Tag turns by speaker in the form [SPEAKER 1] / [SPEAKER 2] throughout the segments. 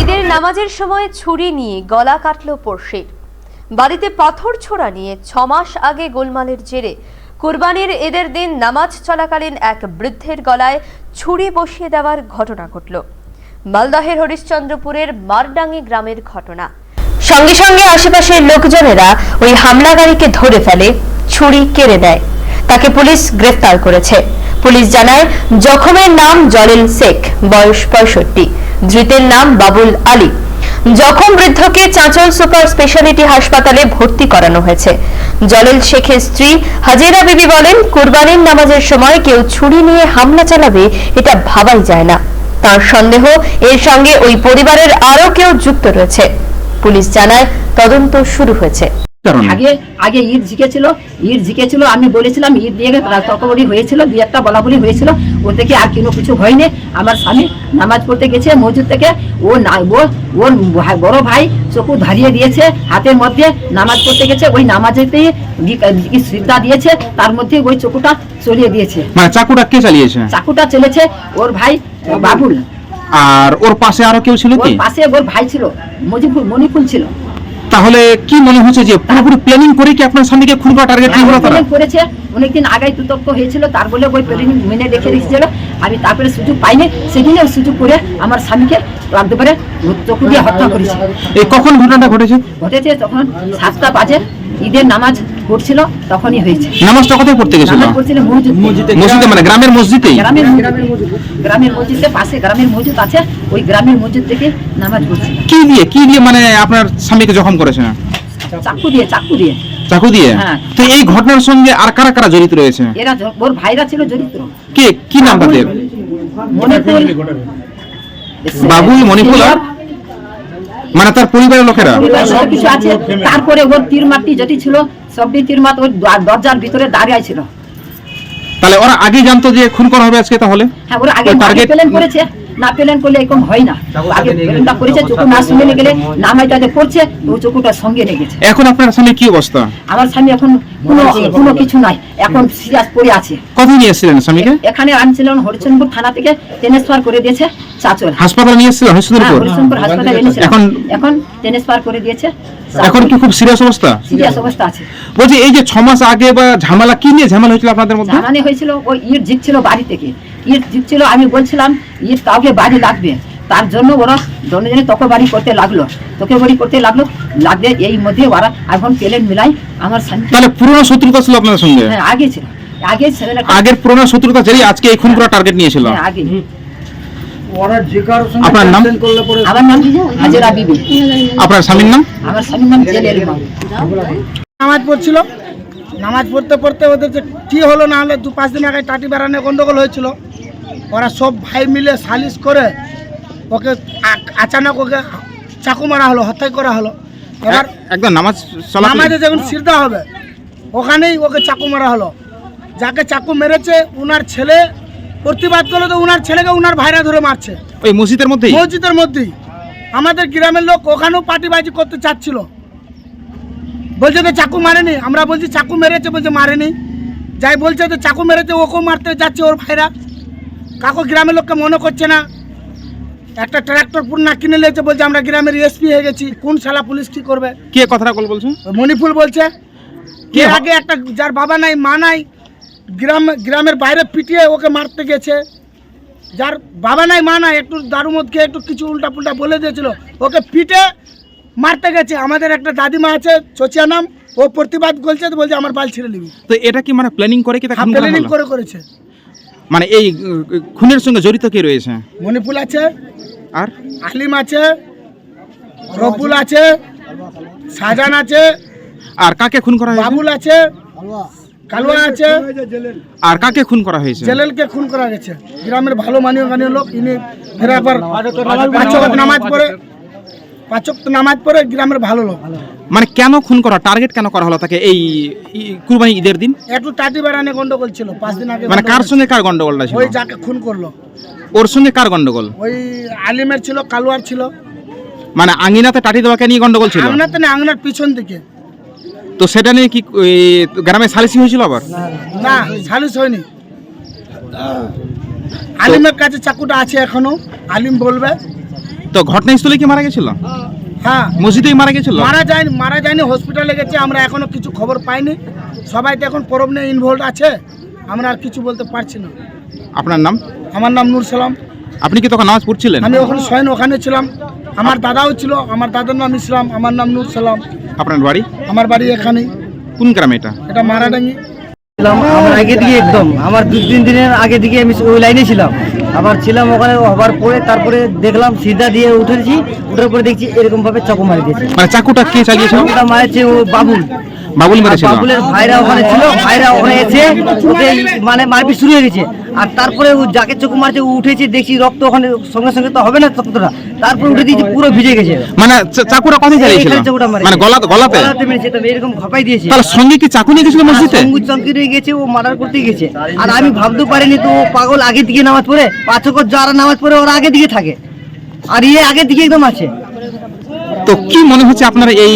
[SPEAKER 1] ঈদের নামাজের সময় ছুরি নিয়ে গলা কাটল পড়শির। বাড়িতে পাথর ছোড়া নিয়ে ছমাস আগে গোলমালের জেরে কুরবানির ঈদের দিন নামাজ চলাকালীন এক বৃদ্ধের গলায় ছুরি বসিয়ে দেওয়ার ঘটনা ঘটল। মালদহের হরিশ্চন্দ্রপুরের মারডাঙ্গি গ্রামের ঘটনা। সঙ্গে সঙ্গে আশেপাশের লোকজনেরা ওই হামলাকারীকে ধরে ফেলে, ছুরি কেড়ে দেয় তাকে পুলিশ গ্রেফতার করেছে। পুলিশ জানায়, জখমের নাম জলিল শেখ, বয়স পঁয়ষট্টি। ধৃতের নাম বাবুল আলী। জখম বৃদ্ধকে চাঁচল সুপার স্পেশালিটি হাসপাতালে ভর্তি করানো হয়েছে। জলিল শেখের স্ত্রী হাজিরা বিবি বলেন, কুরবানির নামাজের সময় কেউ ছুরি নিয়ে হামলা চালাবে, এটা ভাবাই যায় না। তার সন্দেহ, এর সঙ্গে ওই পরিবারের আরও কেউ যুক্ত রয়েছে। পুলিশ জানায়, তদন্ত শুরু হয়েছে।
[SPEAKER 2] আগে আগে ঈদ জিকেছিল ঈদ জিকেছিল আমি বলেছিলাম ঈদ দিয়ে তর্কবড়ি হয়েছিল দুই একটা বলা বলি হয়েছিল ও থেকে আর কোনো কিছু হয়নি। আমার স্বামী নামাজ পড়তে গেছে মসজিদ থেকে ও না ও ওর বড় ভাই চকু ধারিয়ে দিয়েছে হাতের মধ্যে নামাজ পড়তে গেছে ওই নামাজেতেই শ্রদ্ধা দিয়েছে তার মধ্যে ওই চকুটা চলিয়ে দিয়েছে।
[SPEAKER 3] মানে চাকুটা কে চালিয়েছে?
[SPEAKER 2] চাকুটা চলেছে ওর ভাই বাবুল।
[SPEAKER 3] আর ওর পাশে আরও কেউ ছিল
[SPEAKER 2] ওর পাশে ওর ভাই ছিল মজিফুল মণিফুল ছিল।
[SPEAKER 3] তাহলে কি মনে হচ্ছে যে পুরোপুরি প্ল্যানিং করে কি আপনার স্বামীকে খুন করা টার্গেট হলো তারা?
[SPEAKER 2] করেছে অনেকদিন আগেই তুতক্ক হয়েছিল তার বলে ওই প্ল্যানিং মেনে দেখে রেখেছিল আমি তারপরে সুযোগ পাইনি সেদিনে ওই সুযোগ করে আমার স্বামীকে একবারে চকু দিয়ে হত্যা করেছে।
[SPEAKER 3] এই কখন ঘটনাটা ঘটেছে?
[SPEAKER 2] ঘটেছে তখন সাতটা বাজে ঈদের নামাজ পড়ছিল তখনই হয়েছে।
[SPEAKER 3] নামাজটা কোথায় পড়তে গেছিল?
[SPEAKER 2] নামাজ পড়ছিল মসজিদ।
[SPEAKER 3] মসজিদে মানে গ্রামের মসজিদেই?
[SPEAKER 2] গ্রামের গ্রামের মসজিদের পাশে গ্রামের মসজিদ আছে ওই গ্রামের মসজিদ থেকে নামাজ পড়ছিল।
[SPEAKER 3] কি দিয়ে কি দিয়ে মানে আপনার স্বামীকে জখম করেছে?
[SPEAKER 2] চাকু দিয়ে চাকু দিয়ে।
[SPEAKER 3] চাকু দিয়ে?
[SPEAKER 2] হ্যাঁ।
[SPEAKER 3] তো এই ঘটনার সঙ্গে আর কারা কারা জড়িত রয়েছে?
[SPEAKER 2] এরা ওর ভাইরা ছিল জড়িত।
[SPEAKER 3] কে কি নাম তাদের?
[SPEAKER 2] মণিপুর।
[SPEAKER 3] বাবুল মণিপুর? আর মানে তার পরিবারের লোকেরা?
[SPEAKER 2] পরিবার সব কিছু আছে। তারপরে ওর তীর মাটি যেটি ছিল সবটি তীর মাত ওই দরজার ভিতরে দাঁড়িয়ে ছিল
[SPEAKER 3] তাহলে ওরা আগে জানতো যে খুন করা হবে আজকে তাহলে?
[SPEAKER 2] হ্যাঁ ওরা আগে প্লেন করেছে। না প্লেন করলে এরকম হয় না। আগে প্লেনটা করেছে চোখু না নিয়ে গেলে নামাইটাতে পড়ছে ও চোখুটা সঙ্গে নিয়ে গেছে।
[SPEAKER 3] এখন আপনার স্বামী কি অবস্থা?
[SPEAKER 2] আমার স্বামী এখন কোনো কোনো কিছু নাই। এখন সিরিয়াস পড়ে আছে।
[SPEAKER 3] কখন নিয়ে এসেছিলেন স্বামীকে?
[SPEAKER 2] এখানে আনছিলেন হরিচন্দ্রপুর থানা থেকে ট্রান্সফার করে দিয়েছে চাচল।
[SPEAKER 3] হাসপাতালে নিয়ে এসেছিলেন
[SPEAKER 2] হ্যাঁ
[SPEAKER 3] হরিশ্চন্দ্রপুর
[SPEAKER 2] হরিচন্দ্রপুর হাসপাতালে এনেছিল
[SPEAKER 3] এখন
[SPEAKER 2] এখন ট্রান্সফার করে দিয়েছে
[SPEAKER 3] এখন কি খুব সিরিয়াস অবস্থা?
[SPEAKER 2] সিরিয়াস অবস্থা আছে।
[SPEAKER 3] বলছি এই যে ছ মাস আগে বা ঝামেলা কি নিয়ে ঝামেলা হয়েছিল আপনাদের মধ্যে?
[SPEAKER 2] জানানি হয়েছিল ওই ইট জিতছিল বাড়ি থেকে। ইট জিতছিল আমি বলছিলাম ইট কাউকে বাড়ি লাগবে। তার জন্য ওরা দনজনে তোকে বাড়ি করতে লাগল। তোকে বাড়ি করতে লাগল লাগবে এই মধ্যে ওরা এখন প্লেন মিলাই আমার
[SPEAKER 3] তাহলে পুরনো শত্রুতা ছিল আপনাদের সঙ্গে?
[SPEAKER 2] হ্যাঁ আগে ছিল। আগে
[SPEAKER 3] আগের পুরনো শত্রুতা জেরে আজকে এই খুন করা টার্গেট নিয়েছিল
[SPEAKER 2] হ্যাঁ, আগে।
[SPEAKER 3] আপনার নাম?
[SPEAKER 4] cancel করলে পরে
[SPEAKER 2] আমার নাম হাজেরা বিবি।
[SPEAKER 3] আপনার স্বামীর নাম?
[SPEAKER 2] আমার স্বামীর নাম
[SPEAKER 5] নামাজ পড়ছিল। নামাজ পড়তে পড়তে ওদের যে কি হলো না হলে দু পাঁচ দিন আগে টাটি বেড়ানো গন্ডগোল হয়েছিল। ওরা সব ভাই মিলে সালিশ করে ওকে আচানক ওকে চাকু মারা হলো হত্যাই করা হলো। এবার
[SPEAKER 3] একদম নামাজ
[SPEAKER 5] নামাজে যখন সিরদা হবে ওখানেই ওকে চাকু মারা হলো। যাকে চাকু মেরেছে উনার ছেলে প্রতিবাদ করল তো উনার ছেলেকে উনার ভাইরা ধরে মারছে।
[SPEAKER 3] ওই মসজিদের মধ্যেই?
[SPEAKER 5] মসজিদের মধ্যেই। আমাদের গ্রামের লোক ওখানেও পার্টিবাজি করতে চাচ্ছিল। বলছে তো চাকু মারেনি আমরা বলছি চাকু মেরেছে বলছে মারেনি। যাই বলছে তো চাকু মেরেছে ওকেও মারতে যাচ্ছে ওর ভাইরা। কাকু গ্রামের লোককে মনে করছে না। একটা ট্রাক্টর পুরনা কিনে নিয়েছে বলছে আমরা গ্রামের এসপি হয়ে গেছি। কোন শালা পুলিশ কি করবে?
[SPEAKER 3] কে কথাটা বল বলছেন
[SPEAKER 5] ওই মণিপুর বলছে
[SPEAKER 3] কে
[SPEAKER 5] আগে একটা যার বাবা নাই মা নাই গ্রাম গ্রামের বাইরে পিটিয়ে ওকে মারতে গেছে। যার বাবা নাই মা নাই একটু দারু মদ খেয়ে একটু কিছু উল্টা পুল্টা বলে দিয়েছিল। ওকে পিটে মারতে গেছে। আমাদের একটা দাদিমা আছে চচিয়া নাম ও প্রতিবাদ বলছে তো বলছে আমার বাল ছেড়ে নিবি।
[SPEAKER 3] তো এটা কি মানে প্ল্যানিং করে কি
[SPEAKER 5] প্ল্যানিং করে করেছে।
[SPEAKER 3] মানে এই খুনের সঙ্গে জড়িত কে রয়েছে?
[SPEAKER 5] মণিপুর আছে।
[SPEAKER 3] আর?
[SPEAKER 5] আলিম আছে। রবুল আছে। শাহজাহান আছে।
[SPEAKER 3] আর কাকে খুন করা হয়েছে?
[SPEAKER 5] বাবুল আছে। কালুয়া আছে।
[SPEAKER 3] আর কাকে খুন করা হয়েছে?
[SPEAKER 5] জেলেলকে খুন করা গেছে গ্রামের ভালো মানীয় গানীয় লোক ইনি ফেরার পর নামাজ পড়ে। পাঁচক নামাজ পড়ে গ্রামের ভালো লোক।
[SPEAKER 3] মানে কেন খুন করা? টার্গেট কেন করা হলো তাকে এই কুরবানি ঈদের দিন?
[SPEAKER 5] একটু টাটি বেড়ানে গন্ডগোল ছিল পাঁচ দিন আগে
[SPEAKER 3] মানে কার সঙ্গে কার গন্ডগোলটা
[SPEAKER 5] ছিল। ওই যাকে খুন করল।
[SPEAKER 3] ওর সঙ্গে কার গন্ডগোল?
[SPEAKER 5] ওই আলিমের ছিল কালুয়ার ছিল।
[SPEAKER 3] মানে আঙিনাতে টাটি দেওয়াকে নিয়ে গন্ডগোল ছিল?
[SPEAKER 5] আংনাতে না আংনার পিছন দিকে।
[SPEAKER 3] তো সেটা নিয়ে কি গ্রামে সালিসি হয়েছিল আবার?
[SPEAKER 5] না সালিশ হয়নি। আলিমের কাছে চাকুটা আছে এখনও আলিম বলবে।
[SPEAKER 3] তো ঘটনাস্থলে কি মারা গেছিল?
[SPEAKER 5] হ্যাঁ।
[SPEAKER 3] মসজিদেই মারা গেছিল?
[SPEAKER 5] মারা যায়নি মারা যায়নি হসপিটালে গেছে আমরা এখনও কিছু খবর পাইনি। সবাই তো এখন পরব নিয়ে ইনভলভ আছে আমরা আর কিছু বলতে পারছি না।
[SPEAKER 3] আপনার নাম?
[SPEAKER 5] আমার নাম নূর সালাম।
[SPEAKER 3] আপনি কি তখন নামাজ পড়ছিলেন?
[SPEAKER 5] আমি ওখানে স্বয়ং ওখানে ছিলাম। আমার দাদাও ছিল আমার দাদার নাম ইসলাম আমার নাম নূর সালাম।
[SPEAKER 3] আপনার বাড়ি?
[SPEAKER 5] আমার বাড়ি এখানেই।
[SPEAKER 3] কোন গ্রামে এটা?
[SPEAKER 5] এটা মারাডাঙ্গি।
[SPEAKER 6] ছিলাম আমার আগে দিকে একদম। আমার দু তিন দিনের আগে দিকে আমি ওই লাইনে ছিলাম। আবার ছিলাম ওখানে হবার পরে তারপরে দেখলাম সিধা দিয়ে উঠেছি উঠার পরে দেখছি এরকম ভাবে চাকু মারি দিয়েছে।
[SPEAKER 3] মানে চাকুটা কে চালিয়েছে
[SPEAKER 6] চকুটা মারেছে ও বাবুল।
[SPEAKER 3] বাবুল মেরেছিল।
[SPEAKER 6] বাবুলের ভাইরা ওখানে ছিল ভাইরা ওখানে এসে ওকে মানে মারপিট শুরু হয়ে গেছে। আর তারপরে ও যাকে চোখ মারছে উঠেছে দেখছি রক্ত ওখানে সঙ্গে সঙ্গে তো হবে না রক্তটা তারপরে উঠে দিয়েছি পুরো ভিজে গেছে।
[SPEAKER 3] মানে চাকুটা কোথায় চালিয়েছিল? মানে গলা গলাতে?
[SPEAKER 6] গলাতে মেরেছে তবে এরকম ঘপাই দিয়েছে।
[SPEAKER 3] তাহলে সঙ্গে কি চাকু নিয়ে গেছিল মসজিদে?
[SPEAKER 6] সঙ্গু চমকি রয়ে গেছে ও মার্ডার করতে গেছে। আর আমি ভাবতে পারিনি তো ও পাগল আগে দিকে নামাজ পড়ে পাঁচকর যারা নামাজ পড়ে ওরা আগে দিকে থাকে। আর ইয়ে আগে দিকে একদম আছে।
[SPEAKER 3] তো কি মনে হচ্ছে আপনার এই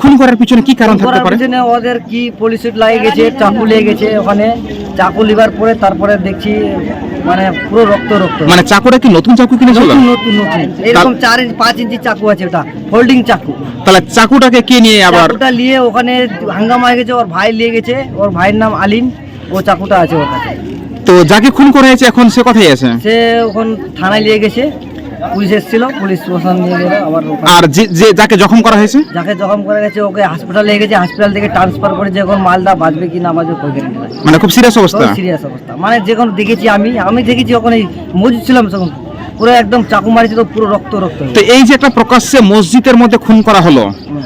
[SPEAKER 3] খুন করার পিছনে কি কারণ থাকতে পারে?
[SPEAKER 6] পিছনে ওদের কি পুলিশ লাগে গেছে চাকু লেগে গেছে ওখানে। চাকু লিবার পরে তারপরে দেখছি মানে পুরো রক্ত রক্ত।
[SPEAKER 3] মানে চাকুটা কি নতুন চাকু কিনেছিল?
[SPEAKER 6] নতুন নতুন নতুন। এরকম চার ইঞ্চ পাঁচ ইঞ্চি চাকু আছে ওটা হোল্ডিং চাকু।
[SPEAKER 3] তাহলে চাকুটাকে কে নিয়ে আবার
[SPEAKER 6] চাকুটা নিয়ে ওখানে হাঙ্গামা হয়ে গেছে ওর ভাই নিয়ে গেছে ওর ভাইয়ের নাম আলিম ও চাকুটা আছে ওর কাছে।
[SPEAKER 3] তো যাকে খুন করা হয়েছে এখন সে কোথায় আছে?
[SPEAKER 6] সে ওখান থানায় নিয়ে গেছে। পুলিশ এসেছিল পুলিশ প্রশাসন নিয়ে গেল আবার ওখানে-
[SPEAKER 3] আর যে যে যাকে জখম করা হয়েছে?
[SPEAKER 6] যাকে জখম করে গেছে ওকে হাসপাতালে নিয়ে গেছে হসপিটাল থেকে ট্রান্সফার করে যে এখন মালদা বাঁচবে কি না বাঁচবে কই গ্যারেন্টি
[SPEAKER 3] মানে খুব সিরিয়াস অবস্থা?
[SPEAKER 6] সিরিয়াস অবস্থা। মানে যখন দেখেছি আমি আমি দেখেছি ওখানে মজুদ ছিলাম তখন। পুরো একদম চাকু মারিছে তো পুরো রক্ত রক্ত হয়ে
[SPEAKER 3] তো এই যে একটা প্রকাশ্যে মসজিদের মধ্যে খুন করা হলো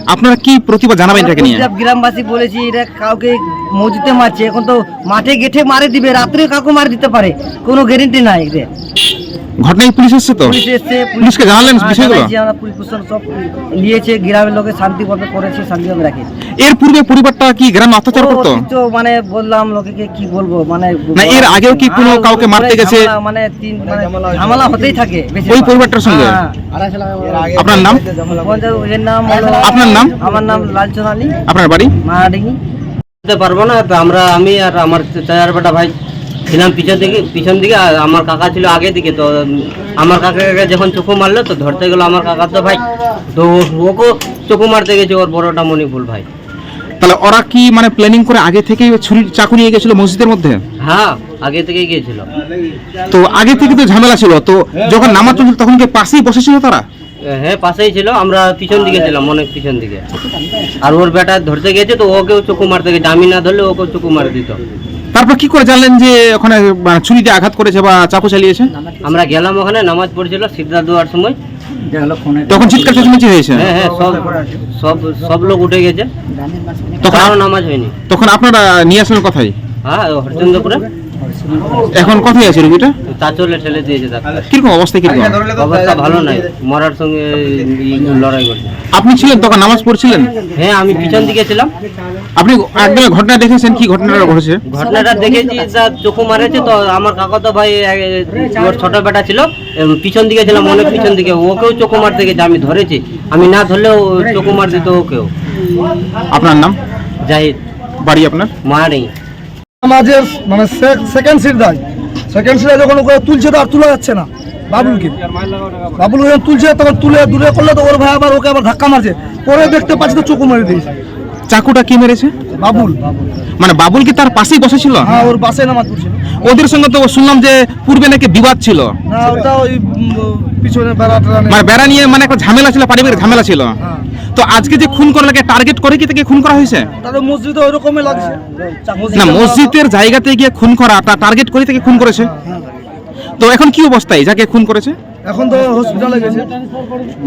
[SPEAKER 3] আপনারা কি প্রতিবাদ জানাবেন এটাকে নিয়ে?
[SPEAKER 6] গ্রামবাসী বলেছি এটা কাউকে মসজিদে মারছে এখন তো মাঠে গেঠে মারে দিবে রাত্রে কাউকে মারে দিতে পারে কোনো গ্যারেন্টি নাই এদের।
[SPEAKER 3] ঘটনায় পুলিশ এসছে তো?
[SPEAKER 6] পুলিশ এসছে
[SPEAKER 3] পুলিশকে জানালেন বিষয়গুলো?
[SPEAKER 6] আমরা পুলিশ প্রশাসন সব নিয়েছে গ্রামের লোকে শান্তিভাবে করেছে শান্তিভাবে রাখে।
[SPEAKER 3] এর পূর্বে পরিবারটা কি গ্রামে অত্যাচার করতো?
[SPEAKER 6] মানে বললাম লোকে কি বলব মানে
[SPEAKER 3] না, এর আগেও কি কোনো কাউকে মারতে গেছে?
[SPEAKER 6] মানে তিন মানে ঝামেলা হতেই থাকে
[SPEAKER 3] ওই পরিবারটার সঙ্গে?
[SPEAKER 6] হ্যাঁ,
[SPEAKER 3] আপনার নাম?
[SPEAKER 6] এর নাম
[SPEAKER 3] আপনার নাম?
[SPEAKER 6] আমার নাম লালচন আলী।
[SPEAKER 3] আপনার বাড়ি?
[SPEAKER 6] মারাডিঙ্গি
[SPEAKER 7] বলতে পারব না আমরা আমি আর আমার চার বেটা ভাই ছিলাম পিছন দিকে পিছন দিকে আর আমার কাকা ছিল আগে দিকে তো আমার কাকাকে যখন চোখু মারলো তো ধরতে গেলো আমার কাকা তো ভাই। তো ওকে চোখু মারতে গেছে ওর বড়টা মণিপুর ভাই।
[SPEAKER 3] তাহলে ওরা কি মানে প্ল্যানিং করে আগে থেকেই ছুরি চাকু নিয়ে গেছিল মসজিদের মধ্যে?
[SPEAKER 7] হ্যাঁ আগে থেকেই গিয়েছিল।
[SPEAKER 3] তো আগে থেকে তো ঝামেলা ছিল তো যখন নামাজ চলছিল তখন কি পাশেই বসেছিল তারা?
[SPEAKER 7] হ্যাঁ পাশেই ছিল আমরা পিছন দিকে ছিলাম অনেক পিছন দিকে। আর ওর বেটা ধরতে গেছে তো ওকেও চোখু মারতে গেছে আমি না ধরলে ওকেও চোখু মারে দিত।
[SPEAKER 3] তারপর কি করে জানলেন যে ওখানে ছুরিতে আঘাত করেছে বা চাকু চালিয়েছে?
[SPEAKER 7] আমরা গেলাম ওখানে নামাজ পড়েছিল সিদ্ধা দেওয়ার সময়।
[SPEAKER 3] তখন চিৎকার চেঁচামেচি হয়েছে?
[SPEAKER 7] হ্যাঁ হ্যাঁ সব সব সব লোক উঠে গেছে।
[SPEAKER 3] তখন
[SPEAKER 7] নামাজ হয়নি।
[SPEAKER 3] তখন আপনারা নিয়ে আসলেন কথাই
[SPEAKER 7] হ্যাঁ হরচন্দ্রপুরে।
[SPEAKER 3] এখন কোথায় আছে রুগীটা?
[SPEAKER 7] চাচলে ঠেলে দিয়েছে ডাক্তার।
[SPEAKER 3] কীরকম অবস্থা কীরকম?
[SPEAKER 7] অবস্থা ভালো নাই। মরার সঙ্গে লড়াই করছে।
[SPEAKER 3] আপনি ছিলেন তখন নামাজ পড়ছিলেন?
[SPEAKER 7] হ্যাঁ আমি পিছন দিকে ছিলাম।
[SPEAKER 3] আপনি একদম ঘটনা দেখেছেন কি ঘটনাটা ঘটেছে?
[SPEAKER 7] ঘটনাটা দেখেছি যা চোখু মারেছে তো আমার কাকা তো ভাই ওর ছোট বেটা ছিল পিছন দিকে ছিলাম অনেক পিছন দিকে ওকেও চোখু মারতে গেছে আমি ধরেছি। আমি না ধরলেও ও চোখু মার দিত ওকেও।
[SPEAKER 3] আপনার নাম?
[SPEAKER 7] জাহিদ।
[SPEAKER 3] বাড়ি আপনার?
[SPEAKER 7] মা নেই
[SPEAKER 5] আমাদের মানে সেকেন্ড সিট দেয়। সেকেন্ড সিটে যখন ওকে তুলছে তো আর তুলে যাচ্ছে না। বাবুলকে। বাবুল যখন তুলছে তখন তুলে দূরে করলে তো ওর ভাই আবার ওকে আবার ধাক্কা মারছে। পরে দেখতে পাচ্ছি তো চোখু মেরে দিয়েছে।
[SPEAKER 3] চাকুটা কি মেরেছে?
[SPEAKER 5] বাবুল।
[SPEAKER 3] মানে বাবুল কি তার পাশেই বসেছিল?
[SPEAKER 5] হ্যাঁ ওর বাসে নামাজ পড়ছিল
[SPEAKER 3] ওদের সঙ্গে তো শুনলাম যে পূর্বে নাকি বিবাদ ছিল।
[SPEAKER 5] না ওটা ওই পিছনে বেড়া
[SPEAKER 3] মানে বেড়া নিয়ে মানে একটা ঝামেলা ছিল পারিবারিক ঝামেলা ছিল।
[SPEAKER 5] হ্যাঁ।
[SPEAKER 3] তো আজকে যে খুন করা লাগে টার্গেট করে কি তাকে খুন করা হয়েছে?
[SPEAKER 5] তাদের মসজিদে ওই রকমই লাগছে
[SPEAKER 3] না মসজিদের জায়গাতে গিয়ে খুন করা তা টার্গেট করে তাকে খুন করেছে? তো এখন কি অবস্থায়? যাকে খুন করেছে?
[SPEAKER 6] এখন তো হসপিটালে গেছে।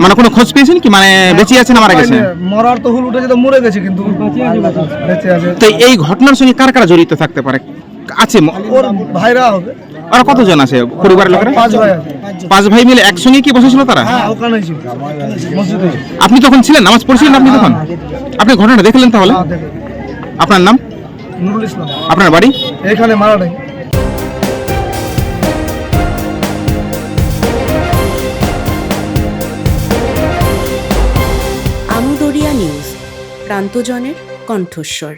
[SPEAKER 3] মানে কোনো খোঁজ পেয়েছেন কি? মানে বেঁচে আছেন না মারা গেছে?
[SPEAKER 6] মরার তো হুল উঠেছে তো মরে গেছে কিন্তু। বেঁচে আছে।
[SPEAKER 3] তো এই ঘটনার সঙ্গে কার কারা জড়িত থাকতে পারে? আছে
[SPEAKER 6] ওর ভাইরা হবে।
[SPEAKER 3] ওরা কতজন আছে পরিবারের লোকেরা?
[SPEAKER 6] পাঁচ ভাই
[SPEAKER 3] পাঁচ ভাই মিলে একসঙ্গে কি বসেছিল তারা?
[SPEAKER 6] হ্যাঁ ওখানে ছিল। মসজিদে।
[SPEAKER 3] আপনি তখন ছিলেন? নামাজ পড়ছিলেন আপনি তখন? আপনি ঘটনাটা দেখলেন তাহলে?
[SPEAKER 6] হ্যাঁ,
[SPEAKER 3] আপনার নাম?
[SPEAKER 6] নুরুল ইসলাম।
[SPEAKER 3] আপনার বাড়ি?
[SPEAKER 6] এখানে মারা নাই।
[SPEAKER 8] আমদরিয়া নিউজ প্রান্তজনের কণ্ঠস্বর।